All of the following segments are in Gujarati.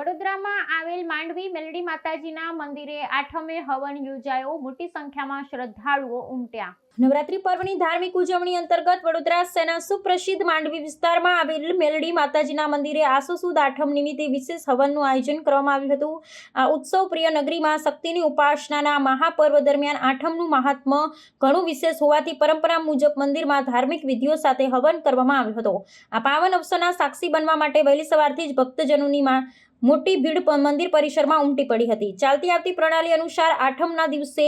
માંડવી મેલડી માતાજીના મંદિરે આઠમે હવન યોજાયો. મોટી સંખ્યામાં શ્રદ્ધાળુઓ ઉમટ્યા. નવરાત્રી પર્વની ધાર્મિક ઉજવણી અંતર્ગત વડોદરા સેના સુપ્રસિદ્ધ માંડવી વિસ્તારમાં આવેલ મેલડી માતાજીના મંદિરે આસો સુદ આઠમ નિમિત્તે વિશેષ હવનનું આયોજન કરવામાં આવ્યું હતું. આ ઉત્સવ પ્રિય નગરીમાં શક્તિની ઉપાસનાના મહાપર્વ દરમિયાન આઠમનું મહાત્મ્ય ઘણું વિશેષ હોવાથી પરંપરા મુજબ મંદિરમાં ધાર્મિક વિધિઓ સાથે હવન કરવામાં આવ્યો હતો. આ પાવન અવસરના સાક્ષી બનવા માટે વહેલી સવારથી જ ભક્તજનોની મોટી ભીડ મંદિર પરિસરમાં ઉમટી પડી હતી. ચાલતી આવતી પ્રણાલી અનુસાર આઠમના દિવસે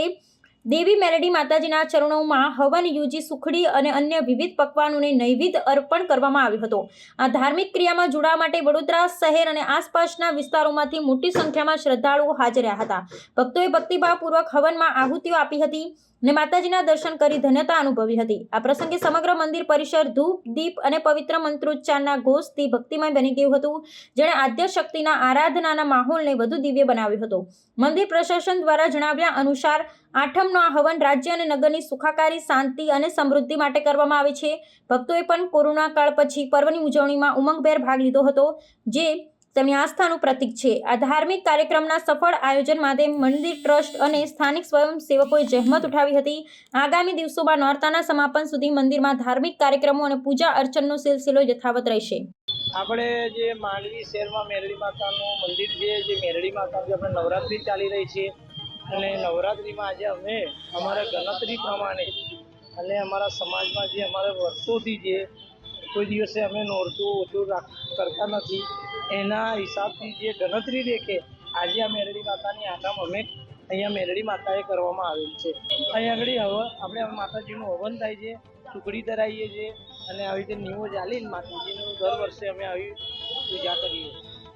દેવી મેલડી માતાજીના ચરણોમાં હવન, યોજી, સુખડી અને અન્ય વિવિધ પકવાનોને નૈવેદ્ય અર્પણ કરવામાં આવ્યો હતો. આ ધાર્મિક ક્રિયામાં જોડાવા માટે વડોદરા શહેર અને આસપાસના વિસ્તારોમાંથી મોટી સંખ્યામાં શ્રદ્ધાળુઓ હાજર હતા. ભક્તોએ ભક્તિભાવપૂર્વક હવનમાં આહુતિઓ આપી હતી અને માતાજીના દર્શન કરી ધન્યતા અનુભવી હતી. આ પ્રસંગે સમગ્ર મંદિર પરિસર ધૂપ, દીપ અને પવિત્ર મંત્રોચ્ચારના ઘોષથી ભક્તિમય બની ગયું હતું. જેણે આદ્ય શક્તિના આરાધનાના માહોલને વધુ દિવ્ય બનાવ્યો હતો. મંદિર પ્રશાસન દ્વારા જણાવ્યા અનુસાર આઠમનો આ હવન રાજ્ય અને નગરની સુખાકારી, શાંતિ અને સમૃદ્ધિ માટે કરવામાં આવે છે. ભક્તોએ પણ કોરોના કાળ પછી પર્વની ઉજવણીમાં ઉમંગભેર ભાગ લીધો હતો, જે તેમની આસ્થાનું પ્રતીક છે. આ ધાર્મિક કાર્યક્રમના સફળ આયોજન માટે મંદિર, ટ્રસ્ટ અને સ્થાનિક સ્વયંસેવકોએ જહેમત ઉઠાવી હતી. આગામી દિવસોમાં નોરતાના સમાપન સુધી મંદિરમાં ધાર્મિક કાર્યક્રમો અને પૂજા અર્ચનનો સિલસિલો યથાવત રહેશે. આપણે જે માંડવી શહેરમાં મેરડી માતાનું મંદિર છે, જે મેરડી માતા આપણે નવરાત્રિ ચાલી રહી છે અને નવરાત્રિમાં આજે અમે અમારા ગણતરી પ્રમાણે અને અમારા સમાજમાં જે અમારા વર્ષોથી જે કોઈ દિવસે અમે નોરતું ઓછું રાખ, કરતા નથી, એના હિસાબથી જે ગણતરી દેખે આજે આ મેરડી માતાની આગામ અમે અહીંયા મેરડી માતાએ કરવામાં આવેલ છે. અહીંયા આગળ હવે આપણે માતાજીનું હવન થાય છે ટુકડી ધરાવીએ છીએ અને આવી રીતે નીવો ચાલીને માતાજીનું દર વર્ષે અમે આવી પૂજા કરીએ.